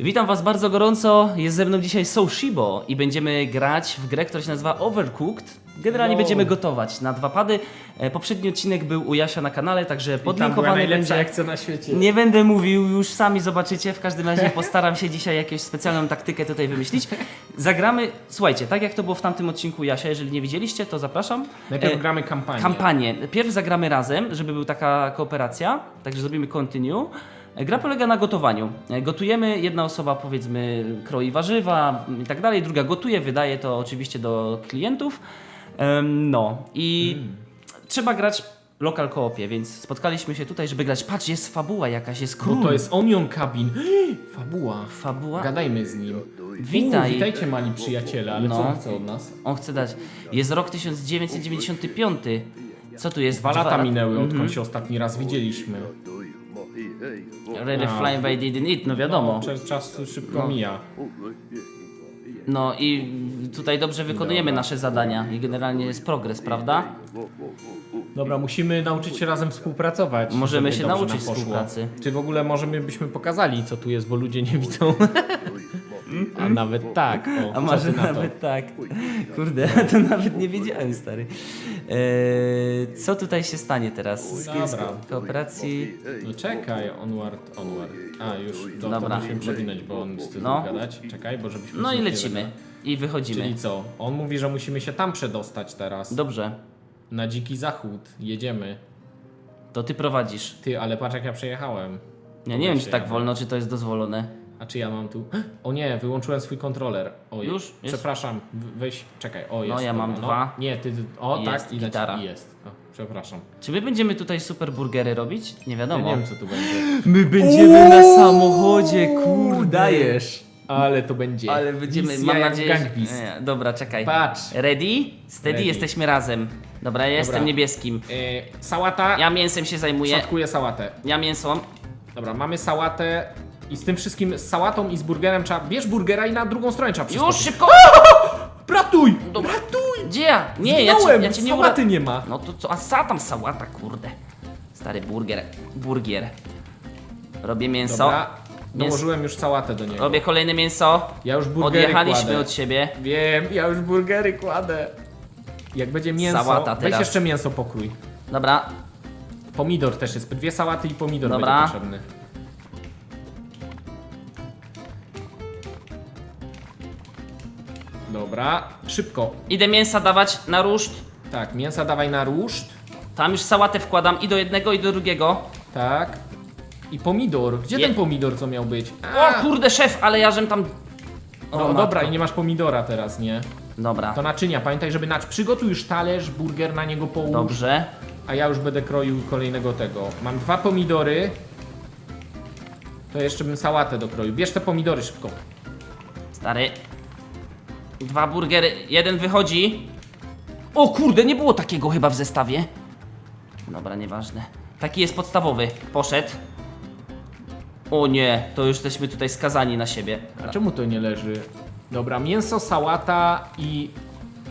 Witam Was bardzo gorąco. Jest ze mną dzisiaj Soushibo i będziemy grać w grę, która się nazywa Overcooked. Generalnie No. będziemy gotować na dwa pady. E, Poprzedni odcinek był u Jasia na kanale, także I tam była podlinkowany najlepsza będzie. akcja na świecie. Nie będę mówił, już sami zobaczycie. W każdym razie postaram się dzisiaj jakąś specjalną taktykę tutaj wymyślić. Zagramy, słuchajcie, tak jak to było w tamtym odcinku Jasia, jeżeli nie widzieliście, to zapraszam. Najpierw E, gramy kampanię. kampanię. Pierw zagramy razem, żeby był taka kooperacja, także zrobimy continue. Gra polega na gotowaniu. E, Gotujemy, jedna osoba powiedzmy kroi warzywa i tak dalej, druga gotuje, wydaje to oczywiście do klientów. No i trzeba grać lokal koopie, więc spotkaliśmy się tutaj, żeby grać. Patrz, jest fabuła jakaś, jest król. Bo to jest Onion Cabin. Fabuła. Fabuła. Gadajmy z nim. Witaj. U, witajcie mali przyjaciele, ale No. co on chce od nas? On chce dać. Jest rok 1995. Co tu jest? Dwa lata lat- minęły, odkąd Mhm. się ostatni raz widzieliśmy. Really A. flying by didn't eat, no wiadomo. Czas, czas szybko No. mija. No i tutaj dobrze wykonujemy Dobra. nasze zadania i generalnie jest progres, prawda? Dobra, musimy nauczyć się razem współpracować. Możemy żeby się dobrze nauczyć nam poszło. współpracy. Czy w ogóle możemy byśmy pokazali, co tu jest, bo ludzie nie widzą. A nawet tak. O, A co może ty na to? nawet tak. Kurde, to nawet nie wiedziałem, stary. Eee, co tutaj się stanie teraz? Dobra. ko- kooperacji. No czekaj, onward, onward. A, już, to, Dobra. to musimy przewinąć, bo on chce No. no. gadać. Czekaj, bo żebyśmy No i nie lecimy. zagadali. I wychodzimy. Czyli co? On mówi, że musimy się tam przedostać teraz. Dobrze, Na dziki zachód. Jedziemy. to ty prowadzisz. Ty, ale patrz jak ja przejechałem. Ja nie wiem, czy tak wolno, czy to jest dozwolone. A czy ja mam tu... O nie, wyłączyłem swój kontroler. O, Już? Jest? Przepraszam, weź, czekaj. O, jest. ja mam dobra, dwa. No. Nie, ty, ty o Jest tak, i leci- gitara. i jest. O, przepraszam. Czy my będziemy tutaj super burgery robić? Nie Ja wiadomo. nie wiem co tu będzie. My będziemy na samochodzie, kurde. Dajesz. Ale to będzie. Ale będziemy, Misja mam jak nadzieję, Gang Beast. Nie, Dobra, czekaj. Patrz. Ready? Steady, Ready. jesteśmy razem. Dobra, ja jestem niebieskim. E, sałata. Ja mięsem się zajmuję. Szatkuję sałatę. Ja mięso. Dobra, mamy sałatę i z tym wszystkim, z sałatą i z burgerem trzeba, bierz burgera i na drugą stronę trzeba Już przeskoczyć. szybko! Bratuj! Dobra. Gdzie ja? Nie, ja cię, Zginąłem, ja cię nie sałaty ura... nie ma. No to co? A sa tam sałata, kurde. Stary burger. Burgier. Robię mięso. Dobra, dołożyłem już sałatę do niego. Robię kolejne mięso. Ja już burgery Odjechaliśmy kładę. od siebie. Wiem, ja już burgery kładę. Jak będzie mięso, Sałata weź teraz. jeszcze mięso pokrój. Dobra, Pomidor też jest, dwie sałaty i pomidor Dobra. będzie potrzebny. Dobra, szybko. idę mięsa dawać na ruszt. Tak, mięsa dawaj na ruszt. Tam już sałatę wkładam i do jednego i do drugiego. Tak. I pomidor. Gdzie Je- ten pomidor, co miał być? O kurde, szef, ale ja żem tam... O, No, matko. dobra, i nie masz pomidora teraz, nie? Dobra, To naczynia, pamiętaj, żeby nacz... Przygotuj już talerz, burger na niego połóż. dobrze. A ja już będę kroił kolejnego tego. Mam dwa pomidory. To jeszcze bym sałatę dokroił. Bierz te pomidory szybko. Stary. Dwa burgery, jeden wychodzi. O kurde, nie było takiego chyba w zestawie. Dobra, nieważne. Taki jest podstawowy. Poszedł. O nie, to już jesteśmy tutaj skazani na siebie. A czemu to nie leży? Dobra, mięso, sałata i...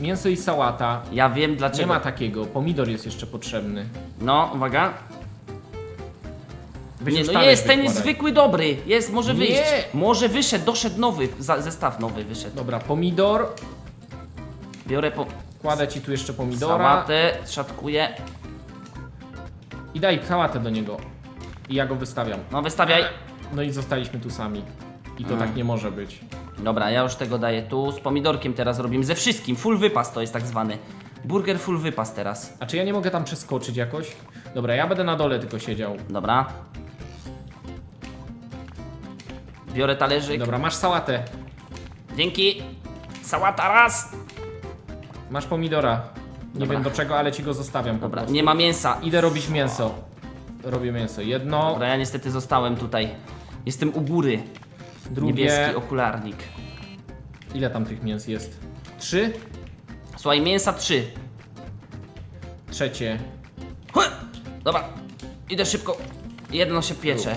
Mięso i sałata. Ja wiem dlaczego. Nie ma takiego. Pomidor jest jeszcze potrzebny. No, uwaga. Nie, już no jest ten wykładaj. zwykły dobry. Jest, może Nie. wyjść. Może wyszedł, doszedł nowy. Za, zestaw nowy wyszedł. Dobra, pomidor. Biorę po Kładę ci tu jeszcze pomidora. sałatę, szatkuję. I daj sałatę do niego. I ja go wystawiam. No wystawiaj. No i zostaliśmy tu sami. I to Mm. tak nie może być. Dobra, ja już tego daję tu. Z pomidorkiem teraz robimy. Ze wszystkim. Full wypas to jest tak zwany. Burger full wypas teraz. A czy ja nie mogę tam przeskoczyć jakoś? Dobra, ja będę na dole tylko siedział. Dobra. Biorę talerzyk. Dobra, masz sałatę. Dzięki. Sałata raz. Masz pomidora. Nie Dobra. wiem do czego, ale ci go zostawiam po Dobra, prostu. nie ma mięsa. Idę robić mięso. Robię mięso. Jedno, Dobra, ja niestety zostałem tutaj. Jestem u góry. drugie. Niebieski okularnik. Ile tam tych mięs jest? Trzy? Słuchaj, mięsa trzy. Trzecie. Huh! Dobra, idę szybko. Jedno się piecze.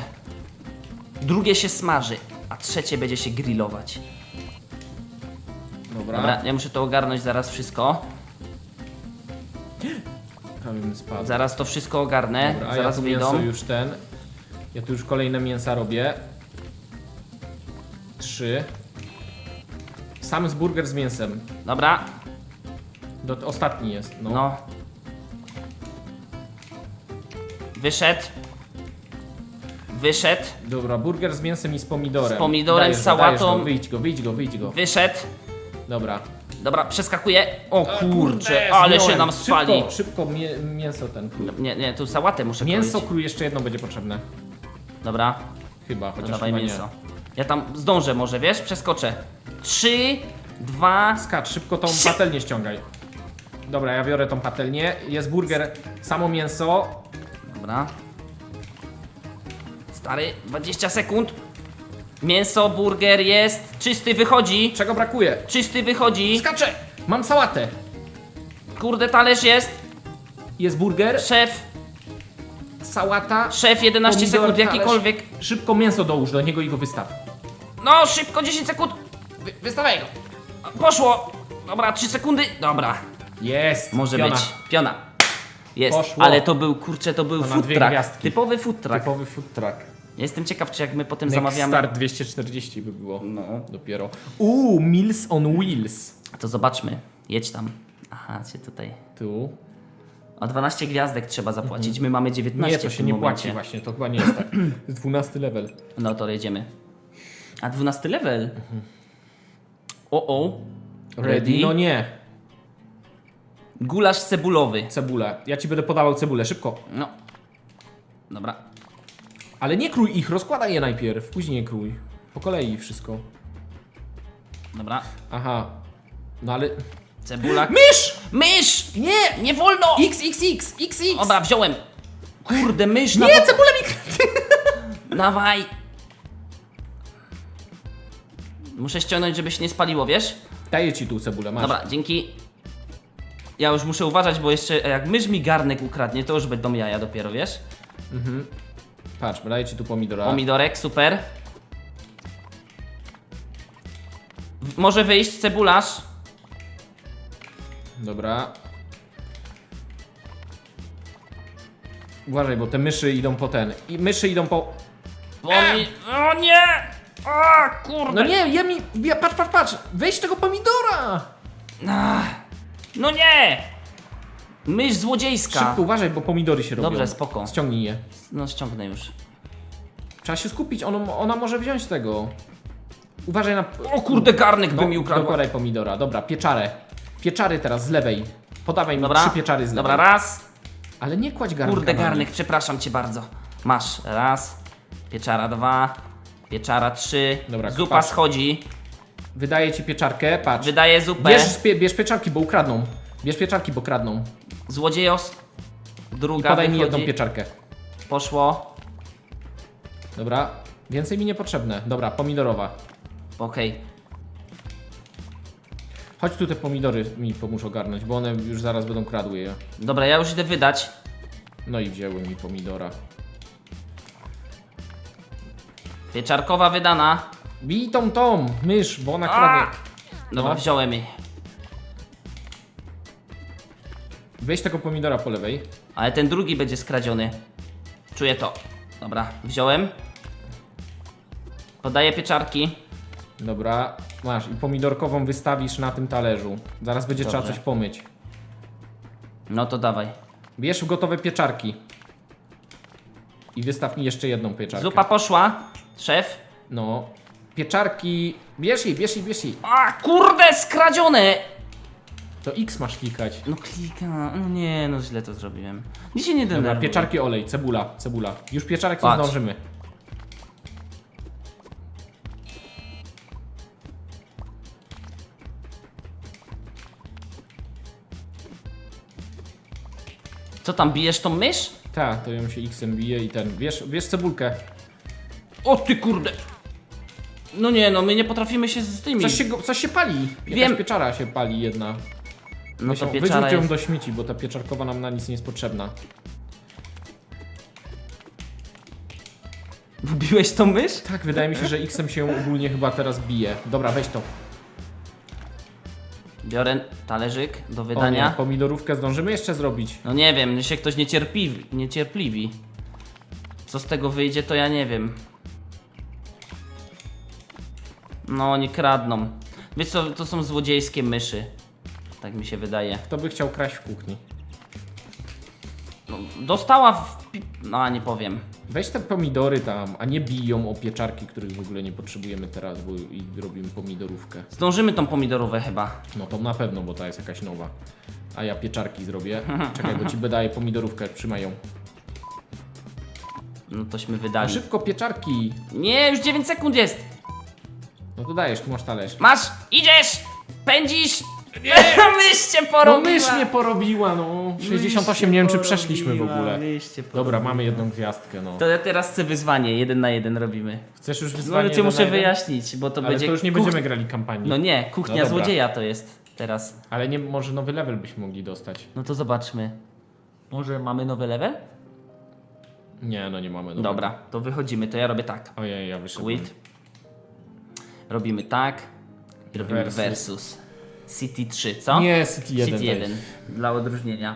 Drugie się smaży, a trzecie będzie się grillować. Dobra. Dobra, ja muszę to ogarnąć zaraz wszystko. Spadł. Zaraz to wszystko ogarnę. Dobra, zaraz ja tu wyjdą. mięso już ten. Ja tu już kolejne mięsa robię. Trzy. Sam z burger z mięsem. Dobra, Do, ostatni jest. No. no. Wyszedł. Wyszedł. Dobra, burger z mięsem i z pomidorem. Z pomidorem, Dajesz sałatą. Go, wyjdź go, wyjdź go, wyjdź go. Wyszedł. Dobra. Dobra, przeskakuję. O kurczę, Kurde, ale się nam spali. Szybko, szybko mię, mięso ten. krój. Nie, nie, tu sałatę muszę Mięso kroić. krój jeszcze jedno będzie potrzebne. Dobra, Chyba, chociaż dawaj chyba mięso. Ja tam zdążę może, wiesz? Przeskoczę. Trzy, dwa... nie. Skacz, szybko tą patelnię ściągaj. Dobra, ja biorę tą patelnię. Jest burger, samo mięso. Dobra. Stary, 20 sekund. Mięso, burger jest. Czysty wychodzi. Czego brakuje? Czysty wychodzi. Skaczę! Mam sałatę. Kurde, talerz jest. Jest burger, Szef, sałata. szef, 11 Pomidor, sekund, talerz. jakikolwiek. Szybko mięso dołóż do niego i go wystaw. No, szybko, 10 sekund. Wy, wystawaj go. Poszło. Dobra, 3 sekundy. Dobra, Jest. może być. Piona. Jest, Poszło. ale to był, kurczę, to był To na food dwie truck. gwiazdki. Typowy food truck. Typowy food truck. Ja Jestem ciekaw, czy jak my potem Next zamawiamy, Start 240 by było. No. Dopiero. Uuu, Meals on Wheels. to zobaczmy. Jedź tam. Aha, cię tutaj. Tu. O 12 gwiazdek trzeba zapłacić. My mamy 19 Mhm. Nie, to w się tym nie momencie. płaci właśnie, to chyba nie jest tak. To jest 12 level. No to jedziemy. A 12 level. O o. Ready? No nie. Gulasz cebulowy. Cebulę. Ja ci będę podawał cebulę, szybko. No. Dobra. Ale nie krój ich, rozkładaj je najpierw, później krój. Po kolei wszystko. Dobra. Aha. No ale... Cebula. Mysz! Mysz! Nie! Nie wolno! XXX! XX! Dobra, wziąłem. Kurde, mysz na... Nie, cebulę mi... Dawaj. Muszę ściągnąć, żeby się nie spaliło, wiesz? Daję ci tu cebulę, masz. Dobra, dzięki. Ja już muszę uważać, bo jeszcze jak mysz mi garnek ukradnie, to już będą jaja dopiero, wiesz? Patrz, daję ci tu pomidora. Pomidorek, super. W- Może wyjść cebularz. Dobra. Uważaj, bo te myszy idą po ten. I myszy idą po... Pomi... O nie! O kurde! No nie, je mi... Ja, patrz, patrz, patrz! Weź tego pomidora! No nie! Mysz złodziejska. Szybko, uważaj, bo pomidory się robią. Dobrze, spoko. Ściągnij je. No ściągnę już. Trzeba się skupić, ono, ona może wziąć tego. Uważaj na... O kurde, garnek by mi ukradł. dokładaj pomidora. Dobra, pieczarę. Pieczary teraz z lewej. Podawaj mi Dobra, trzy pieczary z lewej. dobra, raz. Ale nie kładź garnka Kurde, na nich. garnek, przepraszam cię bardzo. Masz, raz. Pieczara dwa. Pieczara trzy. Dobra, Zupa patrz. schodzi. Wydaje ci pieczarkę, patrz. Wydaje zupę. Bierz, pie, bierz pieczarki, bo ukradną. Bierz pieczarki, bo kradną. Złodziejos. I Druga podaj mi wychodzi. jedną pieczarkę. Poszło. Dobra. Więcej mi niepotrzebne. Dobra, pomidorowa. Okej. Chodź tu te pomidory mi pomóż ogarnąć, bo one już zaraz będą kradły je. Dobra, ja już idę wydać. No i wzięły mi pomidora. Pieczarkowa wydana. Bij tą tą, mysz, bo ona A! kradnie. Dobra, No. wziąłem jej. Weź tego pomidora po lewej. Ale ten drugi będzie skradziony. Czuję to. Dobra, wziąłem. Podaję pieczarki. Dobra, masz. I pomidorkową wystawisz na tym talerzu. Zaraz będzie trzeba Dobrze. coś pomyć. No to dawaj. Bierz gotowe pieczarki. I wystaw mi jeszcze jedną pieczarkę. Zupa poszła. Szef. No. Pieczarki. Bierz jej, bierz jej, bierz jej. A kurde, skradzione! To X masz klikać. No klika, no nie, no źle to zrobiłem. Dzisiaj nie Dobra, denerwuj. pieczarki olej, cebula, cebula. Już pieczarek nie Patrz. zdążymy. Co tam, bijesz tą mysz? Tak, to ją się X-em bije i ten. Bierz, bierz cebulkę. O ty kurde! No nie, no my nie potrafimy się z tymi. Coś się, go- coś się pali. Jakaś Wiem. pieczara się pali jedna. No to ją- pieczara Wyrzuć ją jest... do śmieci, bo ta pieczarkowa nam na nic nie jest potrzebna. Wbiłeś tą mysz? Tak, wydaje mi się, że X-em się ogólnie chyba teraz bije. Dobra, weź to. Biorę talerzyk do O nie, wydania. pomidorówkę zdążymy jeszcze zrobić. No nie wiem, jeśli ktoś niecierpliwi, niecierpliwi. Co z tego wyjdzie, to ja nie wiem. No, nie kradną. Wiesz co, to są złodziejskie myszy. Tak mi się wydaje. Kto by chciał kraść w kuchni? No, dostała w... pi- No, nie powiem. Weź te pomidory tam, a nie biją o pieczarki, których w ogóle nie potrzebujemy teraz, bo i robimy pomidorówkę. Zdążymy tą pomidorówę chyba. No to na pewno, bo ta jest jakaś nowa. A ja pieczarki zrobię. Czekaj, bo ci daję pomidorówkę, trzymaj ją. No tośmy No wydali. szybko, pieczarki! Nie, już 9 sekund jest! No to dajesz, tu masz talerz. Masz! Idziesz! Pędzisz! Nie! Myście No porobiła! mysz mnie porobiła, no. 68, nie wiem czy przeszliśmy w ogóle. Dobra, mamy jedną gwiazdkę, no. To ja teraz chcę wyzwanie, jeden na jeden robimy. Chcesz już No wyzwanie? ale cię jeden muszę na jeden? wyjaśnić, bo to Ale będzie. to już nie kuch- będziemy grali kampanii. No nie, kuchnia No dobra. złodzieja to jest teraz. Ale nie, może nowy level byśmy mogli dostać. No to zobaczmy. Może mamy nowy level? Nie, no nie mamy nowego. Dobra, to wychodzimy, to ja robię tak. Ojej, ja wyszedłem. Quit. Robimy tak. I robimy Versus. versus. City 3, co? Nie, City 1 City daj. 1. Dla odróżnienia.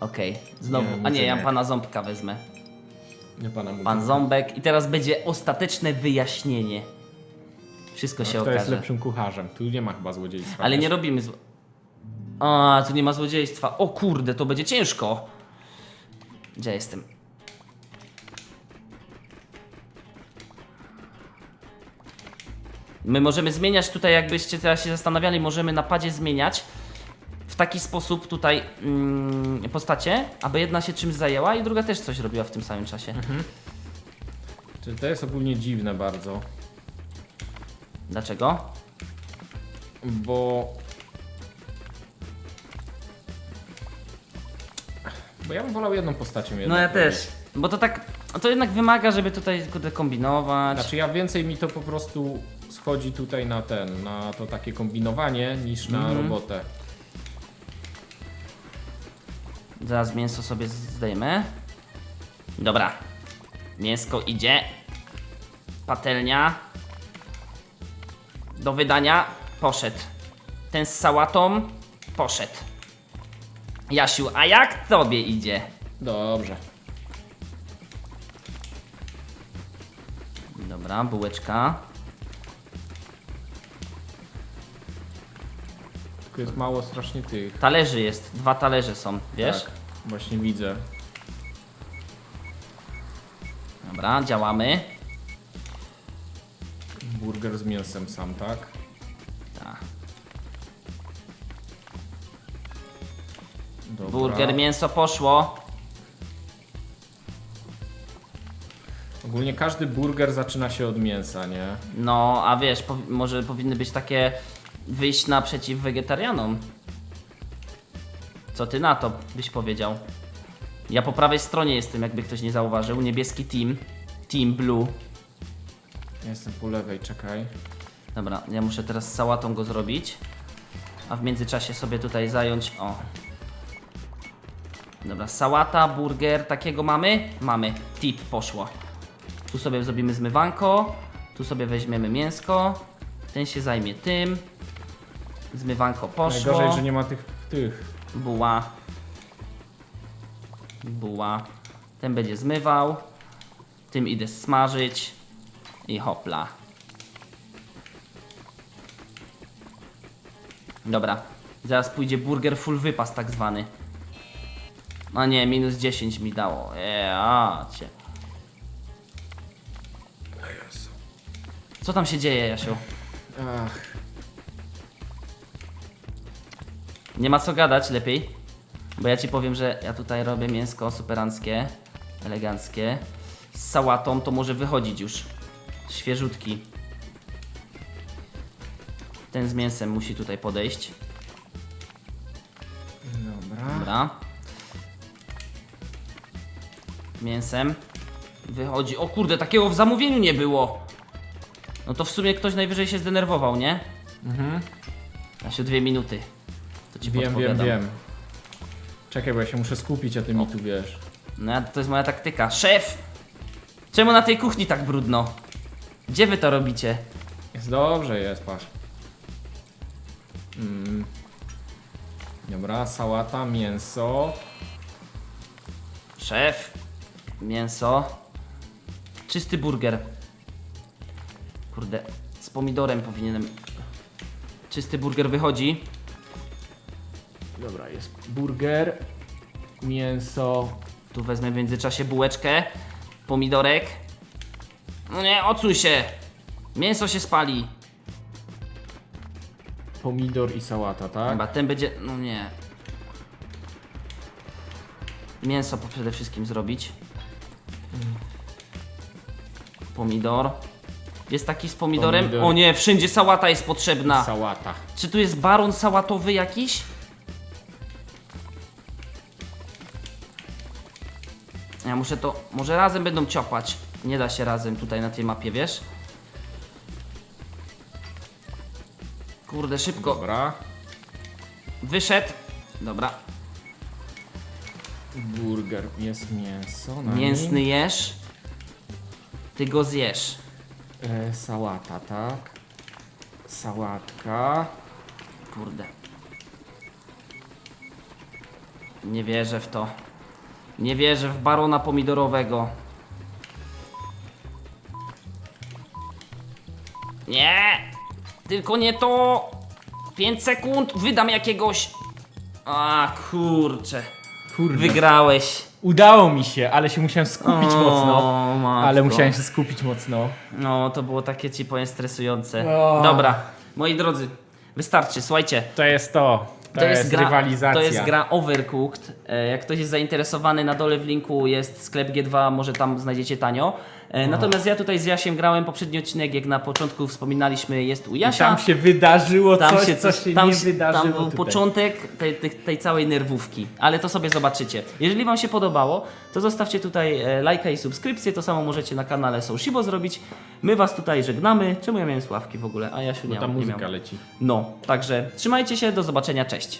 Okej, znowu. Nie, A nie, ja pana ząbka wezmę. Nie pana mówi. Pan ząbek i teraz będzie ostateczne wyjaśnienie. Wszystko się Kto jest okaże. lepszym kucharzem? Tu nie ma chyba złodziejstwa. Ale nie robimy zło... A, tu nie ma złodziejstwa. O kurde, to będzie ciężko. Gdzie jestem? My możemy zmieniać tutaj, jakbyście teraz się zastanawiali, możemy na padzie zmieniać w taki sposób tutaj mm, postacie, aby jedna się czymś zajęła i druga też coś robiła w tym samym czasie. Czy to jest ogólnie dziwne bardzo, Dlaczego? bo... Bo ja bym wolał jedną postacią No jednak ja robić. też. Bo to tak, to jednak wymaga, żeby tutaj kurde, kombinować. Znaczy ja więcej mi to po prostu schodzi tutaj na ten, na to takie kombinowanie niż na Mhm. robotę. Zaraz mięso sobie zdejmę. Dobra. Mięsko idzie. Patelnia. Do wydania. Poszedł. Ten z sałatą. Poszedł. Jasiu, a jak tobie idzie? Dobrze. Dobra, bułeczka. Jest mało strasznie tych. Talerzy jest. Dwa talerze są, wiesz? Tak, właśnie widzę. Dobra, działamy. Burger z mięsem sam, tak? Tak. Dobra. Burger, mięso poszło. Ogólnie każdy burger zaczyna się od mięsa, nie? No, a wiesz, powi- może powinny być takie wyjść naprzeciw wegetarianom. Co ty na to byś powiedział? Ja po prawej stronie jestem, jakby ktoś nie zauważył. Niebieski team. Team Blue. Ja jestem po lewej, czekaj. Dobra, ja muszę teraz sałatą go zrobić. A w międzyczasie sobie tutaj zająć. O. Dobra, sałata, burger, takiego mamy? Mamy. Tip poszło. Tu sobie zrobimy zmywanko. Tu sobie weźmiemy mięsko. Ten się zajmie tym. Zmywanko poszło. Najgorzej, że nie ma tych, tych. Buła. Buła. Ten będzie zmywał. Tym idę smażyć. I hopla. Dobra. Zaraz pójdzie burger full wypas tak zwany. A nie, minus 10 mi dało. Ja cię. Co tam się dzieje, Jasiu? Ach, Nie ma co gadać lepiej, bo ja ci powiem, że ja tutaj robię mięsko superanckie, eleganckie. Z sałatą to może wychodzić już. Świeżutki. Ten z mięsem musi tutaj podejść. dobra. Dobra. Mięsem. Wychodzi. O kurde, takiego w zamówieniu nie było. No to w sumie ktoś najwyżej się zdenerwował, nie? Mhm. Asiu, dwie minuty. To ci Wiem, wiem, podpowiadam. wiem. Czekaj, bo ja się muszę skupić, a ty mi tu wiesz. No ja- to jest moja taktyka. Szef! Czemu na tej kuchni tak brudno? Gdzie wy to robicie? Jest dobrze, jest, patrz. Mm. Dobra, sałata, mięso. Szef! Mięso. Czysty burger. Kurde. Z pomidorem powinienem. Czysty burger wychodzi. Dobra, jest burger, mięso. Tu wezmę w międzyczasie bułeczkę, pomidorek. No nie, odsuń się! Mięso się spali. Pomidor i sałata, tak? Chyba ten będzie. No nie. Mięso przede wszystkim zrobić. Pomidor. Jest taki z pomidorem? Pomidor. O nie, wszędzie sałata jest potrzebna. Sałata. Czy tu jest baron sałatowy jakiś? Ja muszę to. Może razem będą ciopać. Nie da się razem tutaj na tej mapie, wiesz? Kurde, szybko. Dobra. Wyszedł. Dobra. Burger, jest mięso. Na Mięsny nim. jesz. Ty go zjesz. E, sałata, tak? Sałatka. Kurde. Nie wierzę w to. Nie wierzę w barona pomidorowego. Nie! Tylko nie to! 5 sekund, wydam jakiegoś. A kurczę. Kurde. Wygrałeś. Udało mi się, ale się musiałem skupić O, mocno. matko. Ale musiałem się skupić mocno. No, to było takie ci powiem stresujące. O. Dobra, moi drodzy, wystarczy, słuchajcie. To jest to. To, jest, gra, rywalizacja. To jest gra Overcooked. E, Jak ktoś jest zainteresowany, na dole w linku jest sklep G2, może tam znajdziecie tanio. E, Natomiast ja tutaj z Jasiem grałem poprzedni odcinek, jak na początku wspominaliśmy, jest u I Jasia. tam się wydarzyło Tam coś, się, co się tam, nie wydarzyło tam był tutaj. początek tej, tej, tej całej nerwówki, ale to sobie zobaczycie. Jeżeli Wam się podobało, to zostawcie tutaj e, lajka i subskrypcję, to samo możecie na kanale Soushibo zrobić. My Was tutaj żegnamy. Czemu ja miałem sławki w ogóle, a Jasiu Bo nie, tam nie muzyka miał. leci. No, także trzymajcie się, do zobaczenia, cześć.